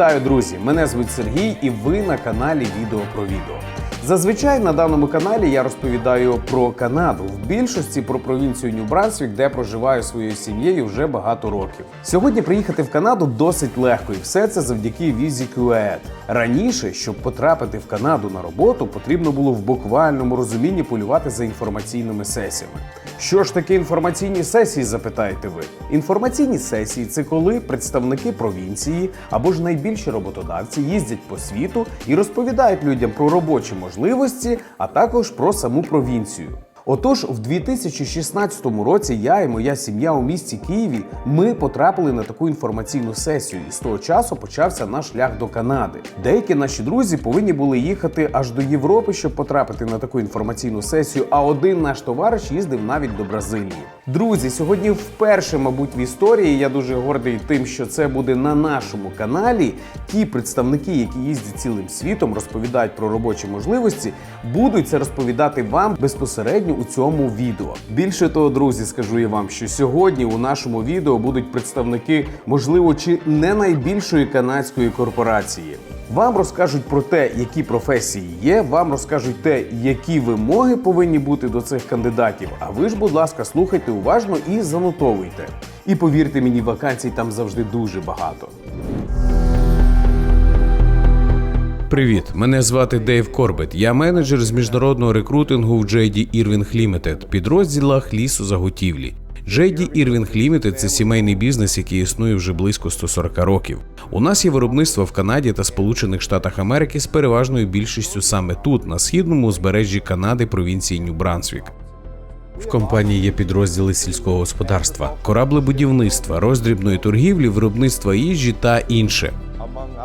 Вітаю, друзі! Мене звуть Сергій, і ви на каналі Відео про відео. Зазвичай на даному каналі я розповідаю про Канаду, в більшості про провінцію Нью-Брансвік, де проживаю своєю сім'єю вже багато років. Сьогодні приїхати в Канаду досить легко, і все це завдяки візі QED. Раніше, щоб потрапити в Канаду на роботу, потрібно було в буквальному розумінні полювати за інформаційними сесіями. Що ж таке інформаційні сесії, запитаєте ви? Інформаційні сесії це коли представники провінції або ж найбільші роботодавці їздять по світу і розповідають людям про робочі можливості, а також про саму провінцію. Отож, в 2016 році я і моя сім'я у місті Києві ми потрапили на таку інформаційну сесію, і з того часу почався наш шлях до Канади. Деякі наші друзі повинні були їхати аж до Європи, щоб потрапити на таку інформаційну сесію. А один наш товариш їздив навіть до Бразилії. Друзі, сьогодні вперше, мабуть, в історії я дуже гордий тим, що це буде на нашому каналі. Ті представники, які їздять цілим світом, розповідають про робочі можливості, будуть це розповідати вам безпосередньо у цьому відео. Більше того, друзі, скажу я вам, що сьогодні у нашому відео будуть представники, можливо, чи не найбільшої канадської корпорації. Вам розкажуть про те, які професії є. Вам розкажуть те, які вимоги повинні бути до цих кандидатів. А ви ж, будь ласка, слухайте уважно і занотовуйте. І повірте мені, вакансій там завжди дуже багато. Привіт, мене звати Дейв Корбет. Я менеджер з міжнародного рекрутингу в JD Irving Limited, підрозділах лісу заготівлі. JD Irving Limited – це сімейний бізнес, який існує вже близько 140 років. У нас є виробництво в Канаді та Сполучених Штатах Америки з переважною більшістю саме тут, на східному узбережжі Канади, провінції Нью-Брансвік. В компанії є підрозділи сільського господарства, кораблебудівництва, роздрібної торгівлі, виробництва їжі та інше.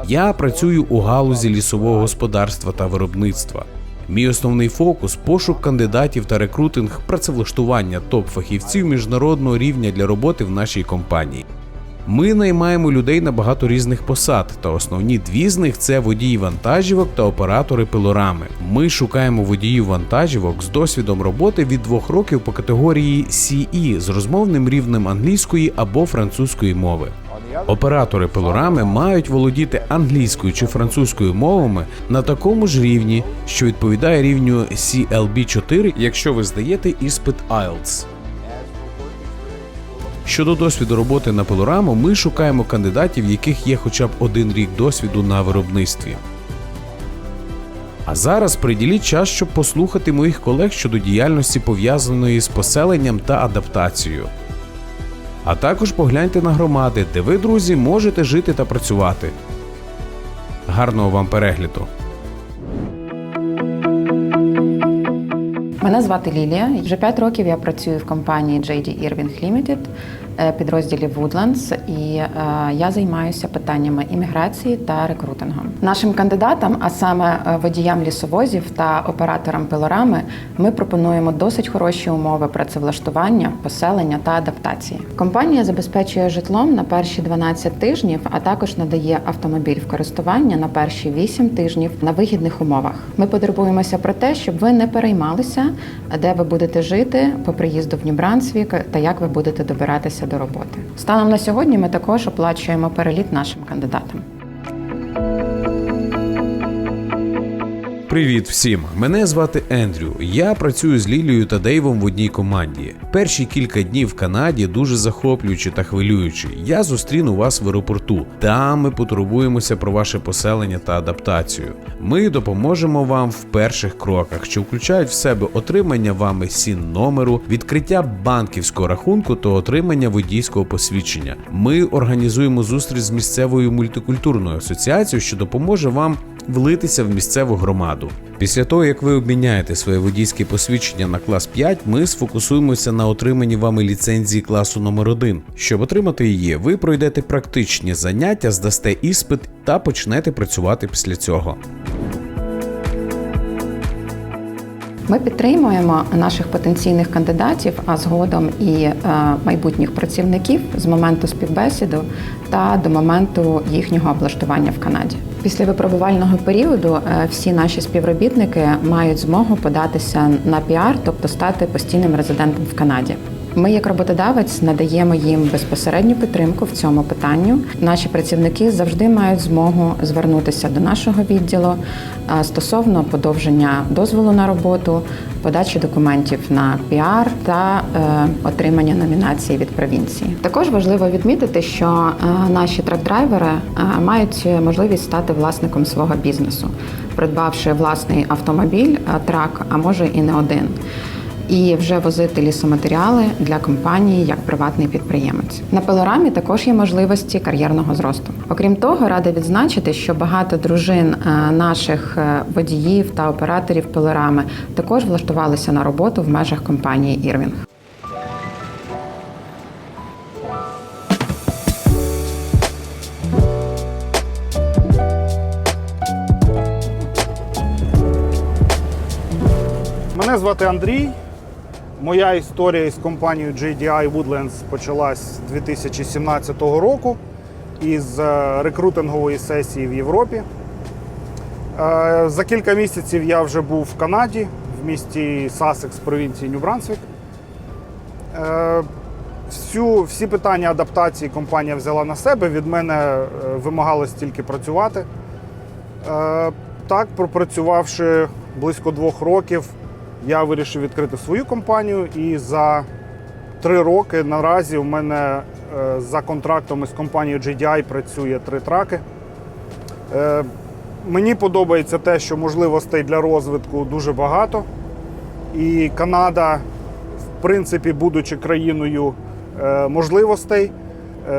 Я працюю у галузі лісового господарства та виробництва. Мій основний фокус пошук кандидатів та рекрутинг працевлаштування топ-фахівців міжнародного рівня для роботи в нашій компанії. Ми наймаємо людей на багато різних посад, та основні дві з них це водії вантажівок та оператори пилорами. Ми шукаємо водіїв вантажівок з досвідом роботи від двох років по категорії CE з розмовним рівнем англійської або французької мови. Оператори пилорами мають володіти англійською чи французькою мовами на такому ж рівні, що відповідає рівню CLB4, якщо ви здаєте іспит IELTS. Щодо досвіду роботи на пилораму, ми шукаємо кандидатів, яких є хоча б один рік досвіду на виробництві. А зараз приділіть час, щоб послухати моїх колег щодо діяльності пов'язаної з поселенням та адаптацією. А також погляньте на громади, де ви, друзі, можете жити та працювати. Гарного вам перегляду! Мене звати Лілія. Вже 5 років я працюю в компанії JD Irving Limited, підрозділі Woodlands, і е, я займаюся питаннями імміграції та рекрутингом. Нашим кандидатам, а саме е, водіям лісовозів та операторам пилорами, ми пропонуємо досить хороші умови працевлаштування, поселення та адаптації. Компанія забезпечує житлом на перші 12 тижнів, а також надає автомобіль в користування на перші 8 тижнів на вигідних умовах. Ми потурбуємося про те, щоб ви не переймалися, де ви будете жити по приїзду в Нью-Брансвік та як ви будете добиратися до роботи. Станом на сьогодні ми також оплачуємо переліт нашим кандидатам. Привіт всім! Мене звати Ендрю. Я працюю з Лілією та Дейвом в одній команді. Перші кілька днів в Канаді дуже захоплюючі та хвилюючі. Я зустріну вас в аеропорту. Там ми потурбуємося про ваше поселення та адаптацію. Ми допоможемо вам в перших кроках, що включають в себе отримання вами сін номеру, відкриття банківського рахунку та отримання водійського посвідчення. Ми організуємо зустріч з місцевою мультикультурною асоціацією, що допоможе вам влитися в місцеву громаду. Після того, як ви обміняєте своє водійське посвідчення на клас 5, ми сфокусуємося на отриманні вами ліцензії класу номер 1 Щоб отримати її, ви пройдете практичні заняття, здасте іспит та почнете працювати після цього. Ми підтримуємо наших потенційних кандидатів, а згодом і е, майбутніх працівників з моменту співбесіду та до моменту їхнього облаштування в Канаді. Після випробувального періоду е, всі наші співробітники мають змогу податися на піар, тобто стати постійним резидентом в Канаді. Ми, як роботодавець, надаємо їм безпосередню підтримку в цьому питанню. Наші працівники завжди мають змогу звернутися до нашого відділу стосовно подовження дозволу на роботу, подачі документів на піар та е, отримання номінації від провінції. Також важливо відмітити, що е, наші трак-драйвери е, мають можливість стати власником свого бізнесу, придбавши власний автомобіль, трак, а може і не один і вже возити лісоматеріали для компанії як приватний підприємець. На пилорамі також є можливості кар'єрного зросту. Окрім того, рада відзначити, що багато дружин е, наших е, водіїв та операторів пилорами також влаштувалися на роботу в межах компанії Ірвінг. Мене звати Андрій. Моя історія із компанією JDI Woodlands почалась з 2017 року із е, рекрутингової сесії в Європі. Е, За кілька місяців я вже був в Канаді, в місті Сасекс, провінції Нью-Брансвік. Е, Всю, всі питання адаптації компанія взяла на себе. Від мене вимагалось тільки працювати. Так, пропрацювавши близько двох років, я вирішив відкрити свою компанію. І за три роки наразі у мене е, за контрактом із компанією GDI працює три траки. Е, Мені подобається те, що можливостей для розвитку дуже багато. І Канада, в принципі, будучи країною е, можливостей,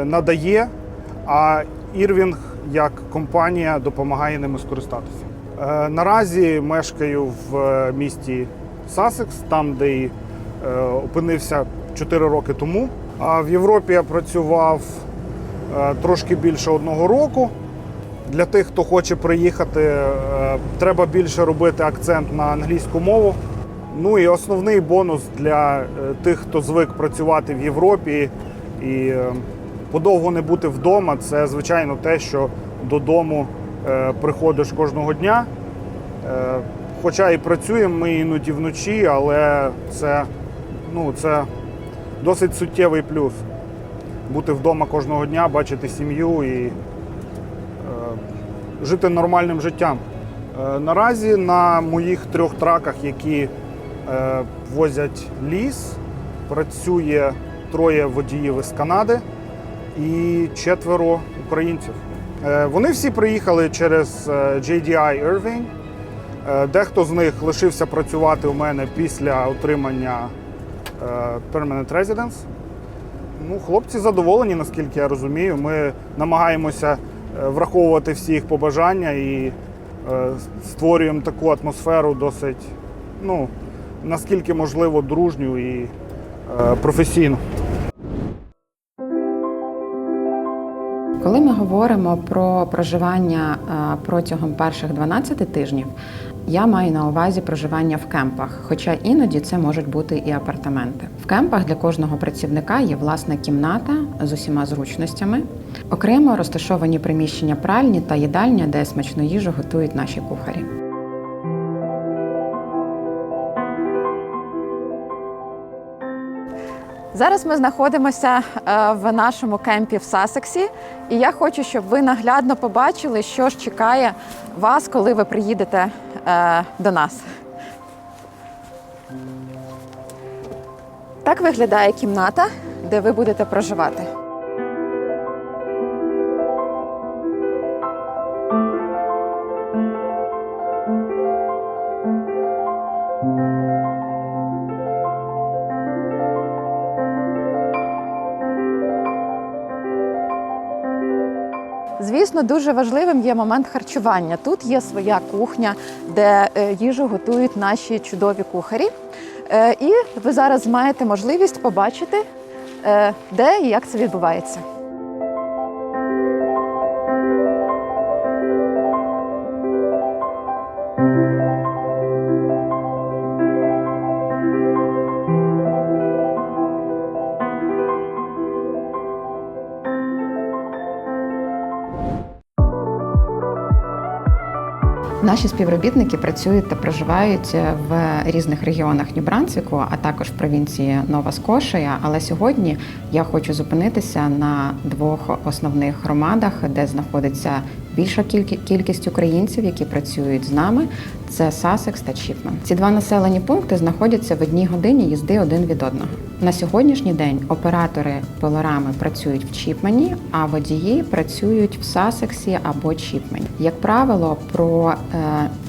надає, а Ірвінг як компанія допомагає ними скористатися. Наразі мешкаю в місті Сасекс, там, де і е, опинився 4 роки тому. А в Європі я працював е, трошки більше одного року. Для тих, хто хоче приїхати, е, треба більше робити акцент на англійську мову. Ну і основний бонус для е, тих, хто звик працювати в Європі і е, подовго не бути вдома, це звичайно те, що додому е, приходиш кожного дня. Е, Хоча і працюємо ми іноді вночі, але це, ну, це досить суттєвий плюс. Бути вдома кожного дня, бачити сім'ю і е, жити нормальним життям. Е, наразі на моїх трьох траках, які е, возять ліс, працює троє водіїв із Канади і четверо українців. Е, вони всі приїхали через е, JDI Irving. Е, Дехто з них лишився працювати у мене після отримання е, Permanent Residence. Ну, хлопці задоволені, наскільки я розумію. Ми намагаємося е, враховувати всі їх побажання і створюємо таку атмосферу досить, ну, наскільки можливо, дружню і професійну. Коли ми говоримо про проживання протягом перших 12 тижнів, я маю на увазі проживання в кемпах, хоча іноді це можуть бути і апартаменти. В кемпах для кожного працівника є власна кімната з усіма зручностями, окремо розташовані приміщення пральні та їдальня, де смачну їжу готують наші кухарі. Зараз ми знаходимося е, в нашому кемпі в Сасексі, і я хочу, щоб ви наглядно побачили, що ж чекає вас, коли ви приїдете е, до нас. Так виглядає кімната, де ви будете проживати. Звісно, дуже важливим є момент харчування. Тут є своя кухня, де е, їжу готують наші чудові кухарі. Е, І ви зараз маєте можливість побачити, е, де і як це відбувається. Наші співробітники працюють та проживають в різних регіонах Нью-Брансвіку, а також в провінції Нова Скошія. Але сьогодні я хочу зупинитися на двох основних громадах, де знаходиться більша кількість українців, які працюють з нами. Це Сасекс та Чіпмен. Ці два населені пункти знаходяться в одній годині їзди один від одного. На сьогоднішній день оператори пилорами працюють в Чіпмені, а водії працюють в Сасексі або Чіпмені. Як правило, про е,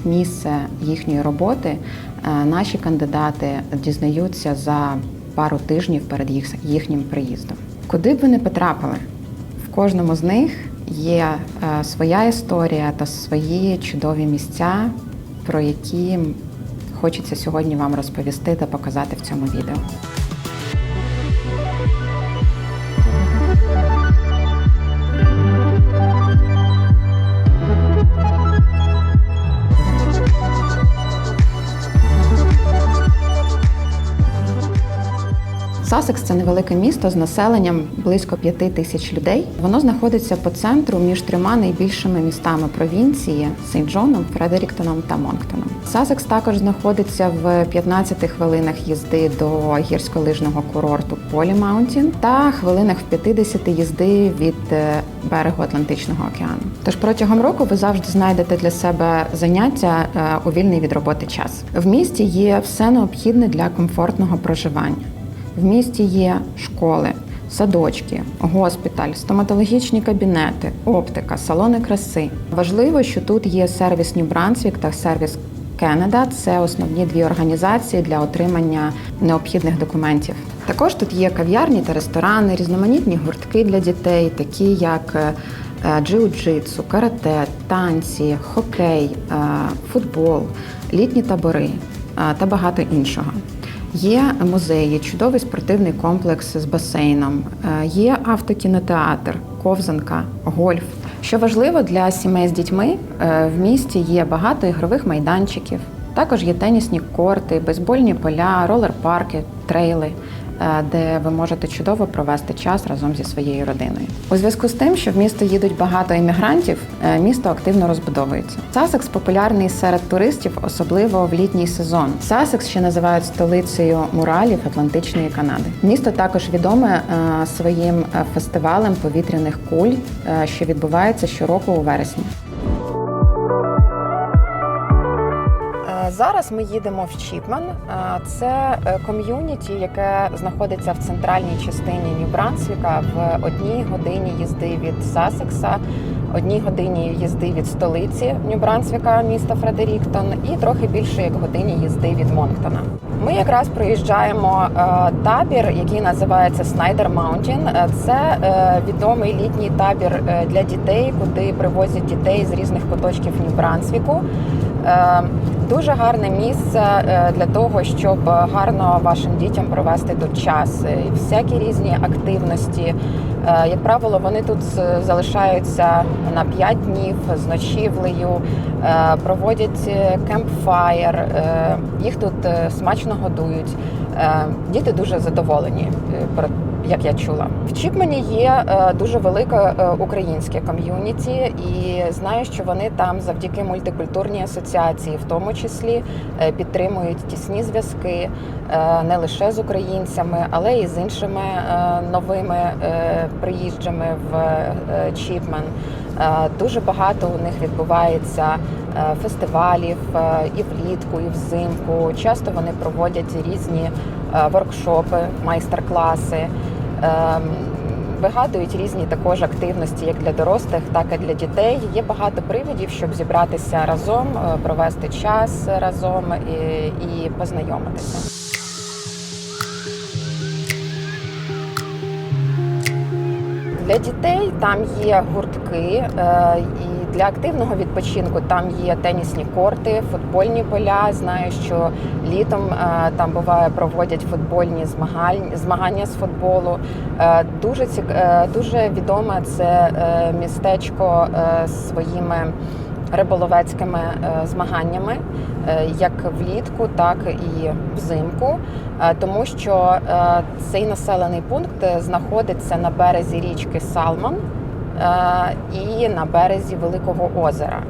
місце їхньої роботи е, наші кандидати дізнаються за пару тижнів перед їх, їхнім приїздом. Куди б ви не потрапили, в кожному з них є е, своя історія та свої чудові місця, про які хочеться сьогодні вам розповісти та показати в цьому відео. Сасекс це невелике місто з населенням близько п'яти тисяч людей. Воно знаходиться по центру між трьома найбільшими містами провінції Сейнт Джоном, Фредеріктоном та Монктоном. Сасекс також знаходиться в 15 хвилинах їзди до гірськолижного курорту Полі Маунтін та хвилинах в 50 їзди від е, берегу Атлантичного океану. Тож протягом року ви завжди знайдете для себе заняття е, у вільний від роботи час. В місті є все необхідне для комфортного проживання. В місті є школи, садочки, госпіталь, стоматологічні кабінети, оптика, салони краси. Важливо, що тут є сервіс Brunswick та сервіс Canada. Це основні дві організації для отримання необхідних документів. Також тут є кав'ярні та ресторани, різноманітні гуртки для дітей, такі як е, джиу-джитсу, карате, танці, хокей, е, футбол, літні табори е, та багато іншого. Є музеї, чудовий спортивний комплекс з басейном, е, є автокінотеатр, ковзанка, гольф. Що важливо для сімей з дітьми, е, в місті є багато ігрових майданчиків. Також є тенісні корти, бейсбольні поля, ролер-парки, трейли, де ви можете чудово провести час разом зі своєю родиною. У зв'язку з тим, що в місто їдуть багато іммігрантів, е, місто активно розбудовується. Сасекс популярний серед туристів, особливо в літній сезон. Сасекс ще називають столицею муралів Атлантичної Канади. Місто також відоме е, своїм е, фестивалем повітряних куль, е, що відбувається щороку у вересні. Зараз ми їдемо в Чіпман. Е, Це е, ком'юніті, яке знаходиться в центральній частині Нью-Брансвіка в одній годині їзди від Сасекса, одній годині їзди від столиці Нью-Брансвіка, міста Фредеріктон, і трохи більше як годині їзди від Монктона. Ми якраз проїжджаємо е, табір, який називається Снайдер Маунтін. Це е, відомий літній табір для дітей, куди привозять дітей з різних куточків Нью-Брансвіку. Е, Дуже гарне місце е, для того, щоб гарно вашим дітям провести тут час. Всякі різні активності. Е, Як правило, вони тут залишаються на 5 днів з ночівлею, проводять кемпфаєр, їх тут смачно годують. Діти дуже задоволені. Як я чула, в Чіпмені є е, дуже велике е, українське ком'юніті, і знаю, що вони там завдяки мультикультурній асоціації, в тому числі, е, підтримують тісні зв'язки не лише з українцями, але і з іншими новими приїжджими в Чіпмен. Дуже багато у них відбувається фестивалів і влітку, і взимку. Часто вони проводять різні воркшопи, майстер-класи. Ем, Вигадують різні також активності як для дорослих, так і для дітей. Є багато привідів, щоб зібратися разом, е, провести час разом і, і познайомитися. Для дітей там є гуртки, е, для активного відпочинку там є тенісні корти, футбольні поля. Знаю, що літом е, там буває проводять футбольні змагань- змагання з футболу. Е, Дуже цік... е, дуже відоме це містечко своїми риболовецькими змаганнями, як влітку, так і взимку, тому що цей населений пункт знаходиться на березі річки Салмон е, і на березі Великого озера.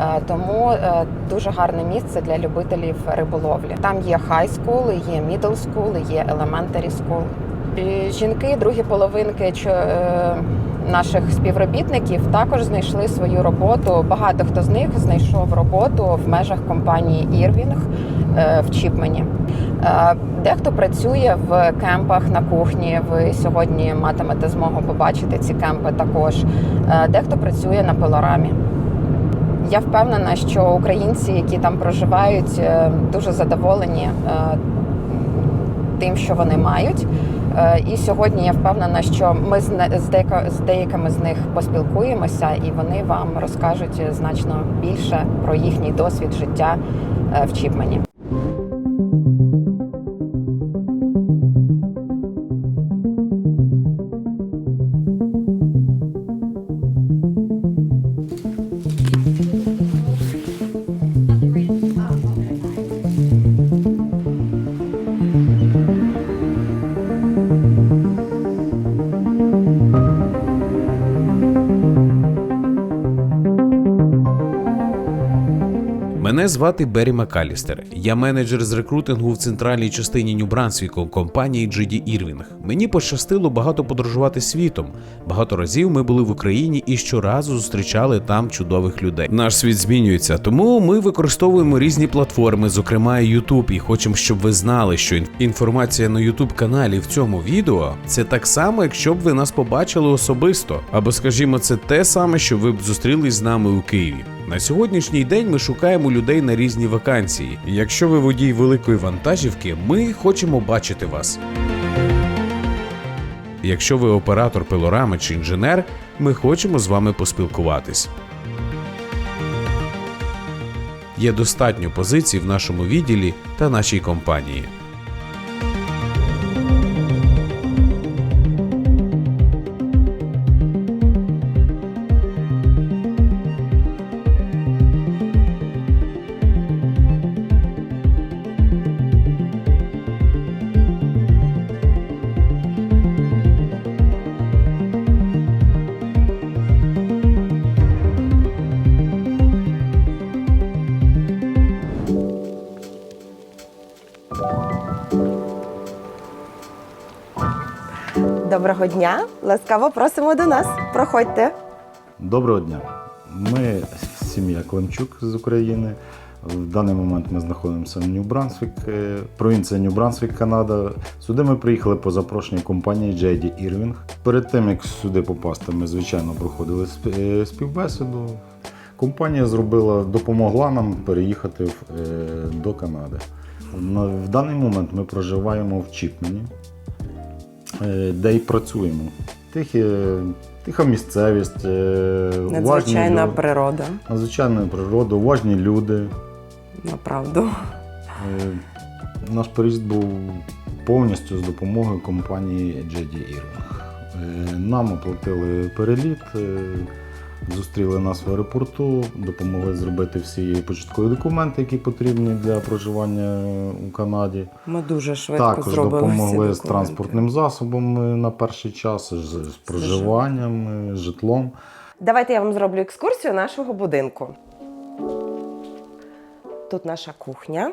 Е, Тому е, дуже гарне місце для любителів риболовлі. Там є high school, є middle school, є elementary school. Жінки, другі половинки е, наших співробітників також знайшли свою роботу. Багато хто з них знайшов роботу в межах компанії Ірвінг в Чіпмені. Е, Дехто працює в кемпах на кухні. Ви сьогодні матимете змогу побачити ці кемпи також. Е, Дехто працює на пилорамі. Я впевнена, що українці, які там проживають, е, дуже задоволені тим, що вони мають. І сьогодні я впевнена, що ми з деякими з них поспілкуємося, і вони вам розкажуть значно більше про їхній досвід життя в Чіпмені. Звати Беррі Макалістер. Я менеджер з рекрутингу в центральній частині Нью-Брансвіку компанії GD Irving. Мені пощастило багато подорожувати світом. Багато разів ми були в Україні і щоразу зустрічали там чудових людей. Наш світ змінюється, тому ми використовуємо різні платформи, зокрема YouTube, і хочемо, щоб ви знали, що ін- інформація на YouTube каналі в цьому відео це так само, якщо б ви нас побачили особисто, або скажімо, це те саме, що ви б зустрілись з нами у Києві. На сьогоднішній день ми шукаємо людей на різні вакансії. Якщо ви водій великої вантажівки, ми хочемо бачити вас. Якщо ви оператор пилорами чи інженер, ми хочемо з вами поспілкуватись. Є достатньо позицій в нашому відділі та нашій компанії. Доброго дня! Ласкаво просимо до нас. Проходьте. Доброго дня. Ми сім'я Климчук з України. В даний момент ми знаходимося в Нью-Брансвік, е, провінція Нью-Брансвік, Канада. Сюди ми приїхали по запрошенню компанії JD Irving. Перед тим як сюди попасти, ми звичайно проходили е, співбесіду. Компанія зробила, допомогла нам переїхати е, до Канади. В даний момент ми проживаємо в Чіпмені, де й працюємо. Тихі, тиха місцевість, надзвичайна уважні природа. надзвичайна природа, уважні люди. Направду. Е, Наш переїзд був повністю з допомогою компанії JD Irving. Е, Нам оплатили переліт, е, зустріли нас в аеропорту, допомогли зробити всі початкові документи, які потрібні для проживання у Канаді. Ми дуже швидко Також зробили всі допомогли з транспортним засобом на перший час, з, з проживанням, з житлом. Давайте я вам зроблю екскурсію нашого будинку. Тут наша кухня,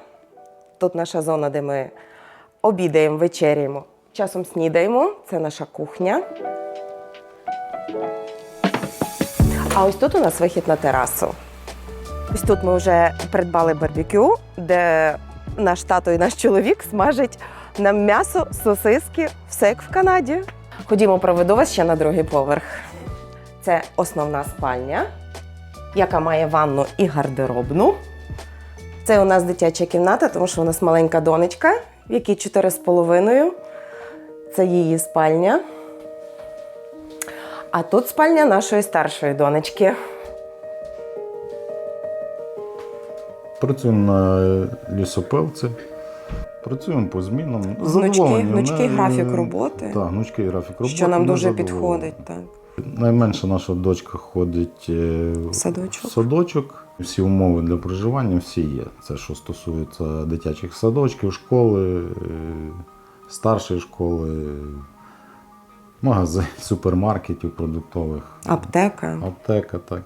тут наша зона, де ми обідаємо, вечеряємо, часом снідаємо. Це наша кухня. А ось тут у нас вихід на терасу. Ось тут ми вже придбали барбекю, де наш тато і наш чоловік смажать нам м'ясо, сосиски, все як в Канаді. Ходімо, проведу вас ще на другий поверх. Це основна спальня, яка має ванну і гардеробну. Це у нас дитяча кімната, тому що у нас маленька донечка, в якій 4,5. Це її спальня. А тут спальня нашої старшої донечки. Працюємо на лісопилці, працюємо по змінам. Гнучкий- гнучкий графік роботи. Так, гнучкий графік роботи. що нам дуже підходить. Так. Найменша наша дочка ходить е, В садочок. в садочок. Всі умови для проживання всі є. Це що стосується дитячих садочків, школи, е, старшої школи, магазин, супермаркетів продуктових, Аптека. аптека. Так.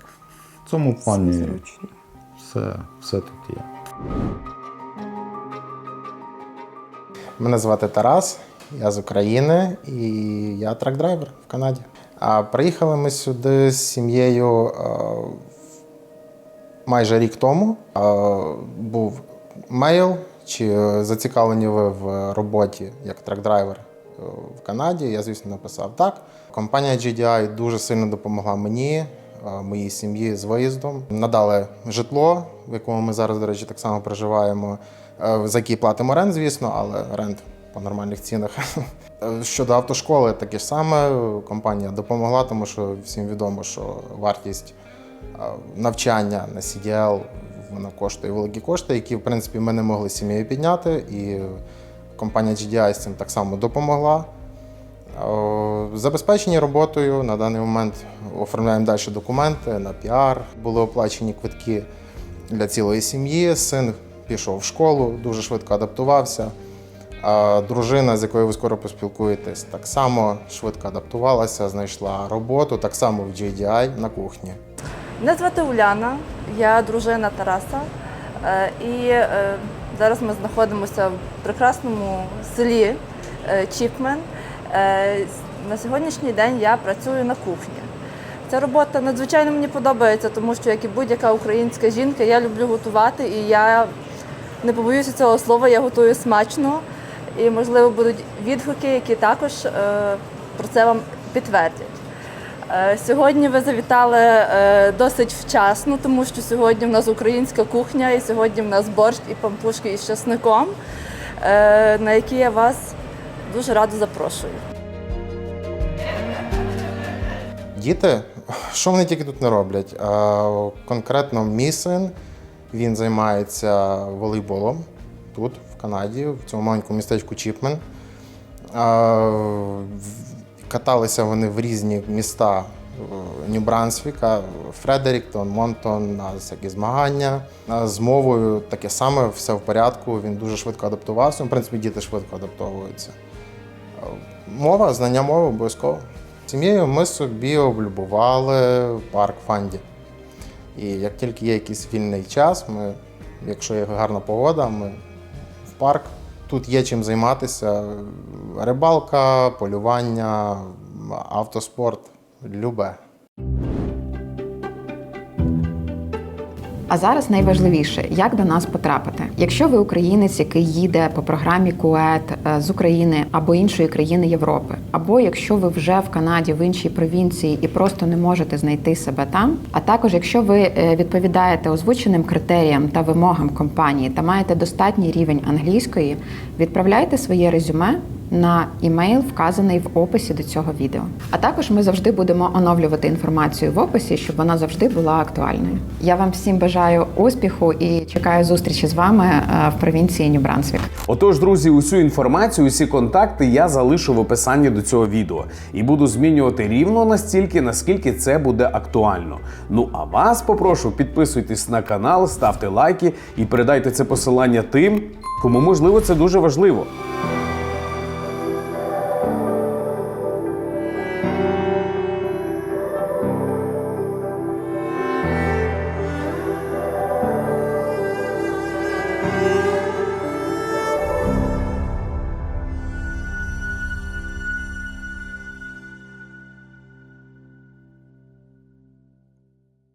В цьому Все плані зручно. Все, все тут є. Мене звати Тарас, я з України і я трак-драйвер в Канаді. А приїхали ми сюди з сім'єю е, майже рік тому. Е, був мейл, чи е, зацікавлені ви в роботі як трак-драйвер в Канаді. Я, звісно, написав так. Компанія GDI дуже сильно допомогла мені, е, моїй сім'ї з виїздом. Надали житло, в якому ми зараз, до речі, так само проживаємо, е, за який платимо рент, звісно, але рент по нормальних цінах. Е, Щодо автошколи, таке ж саме. Компанія допомогла, тому що всім відомо, що вартість навчання на CDL вона коштує великі кошти, які, в принципі, ми не могли сім'єю підняти. І компанія GDI з цим так само допомогла. Е, Забезпечені роботою на даний момент оформляємо далі документи на піар. Були оплачені квитки для цілої сім'ї. Син пішов в школу, дуже швидко адаптувався. А дружина, з якою ви скоро поспілкуєтесь, так само швидко адаптувалася, знайшла роботу, так само в GDI на кухні. Мене звати Уляна, я дружина Тараса. Е, І е, зараз ми знаходимося в прекрасному селі е, Чіпмен. Е, На сьогоднішній день я працюю на кухні. Ця робота надзвичайно мені подобається, тому що, як і будь-яка українська жінка, я люблю готувати і я не побоюся цього слова, я готую смачно. І, можливо, будуть відгуки, які також е, про це вам підтвердять. Е, Сьогодні ви завітали е, досить вчасно, тому що сьогодні в нас українська кухня, і сьогодні в нас борщ і пампушки із часником, е, на які я вас дуже радо запрошую. Діти, що вони тільки тут не роблять? Конкретно мій син він займається волейболом тут, в Канаді, в цьому маленькому містечку Чіпмен. Каталися вони в різні міста е, Нью-Брансвіка, Фредеріктон, Монтон, на всякі змагання. З мовою таке саме, все в порядку. Він дуже швидко адаптувався. В принципі, діти швидко адаптовуються. Мова, знання мови обов'язково. Сім'єю ми собі облюбували парк Фанді. І як тільки є якийсь вільний час, ми, якщо є гарна погода, ми в парк. Тут є чим займатися: рибалка, полювання, автоспорт, любе. А зараз найважливіше, як до нас потрапити. Якщо ви українець, який їде по програмі КУЕТ е, з України або іншої країни Європи, або якщо ви вже в Канаді в іншій провінції і просто не можете знайти себе там, а також якщо ви е, відповідаєте озвученим критеріям та вимогам компанії та маєте достатній рівень англійської, відправляйте своє резюме на імейл, вказаний в описі до цього відео. А також ми завжди будемо оновлювати інформацію в описі, щоб вона завжди була актуальною. Я вам всім бажаю успіху і чекаю зустрічі з вами е, в провінції Нью-Брансвік. Отож, друзі, усю інформацію, усі контакти я залишу в описанні до цього відео і буду змінювати рівно настільки, наскільки це буде актуально. Ну а вас попрошу підписуйтесь на канал, ставте лайки і передайте це посилання тим, кому можливо це дуже важливо.